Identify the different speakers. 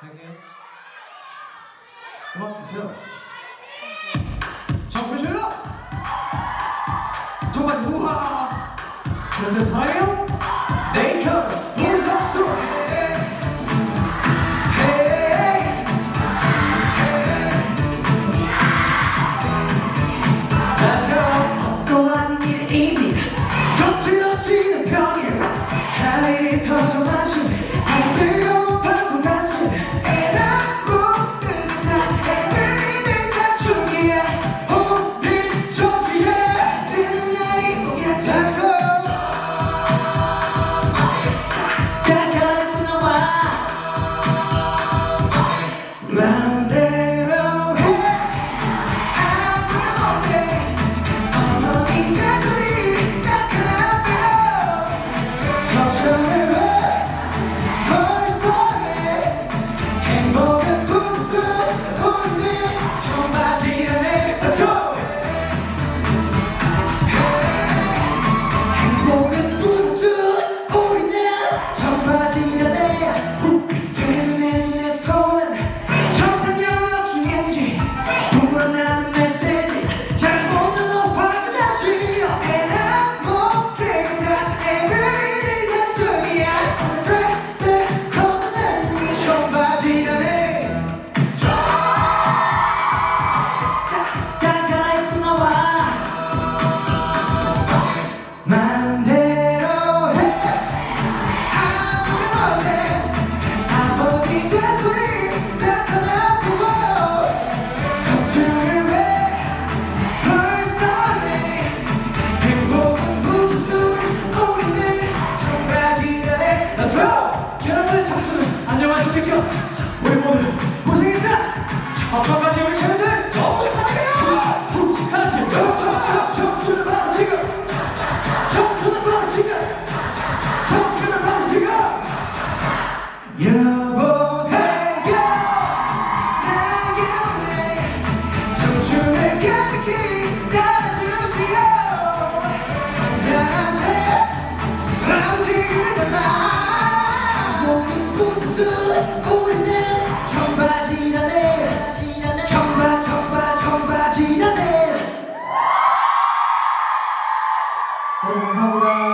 Speaker 1: 할게요.
Speaker 2: 음악 주세요. 정글 질러! 정말 우와! 그런데 사랑해요? 그쵸? 우리 모두 고생했다! 아빠까지 우리 쟤네들 전부 사랑해요! 훔치가 지금 점점점점추는 바로 지금! 점추는 바로 지금! 점추는 바로 지금!
Speaker 1: 我们唱不多。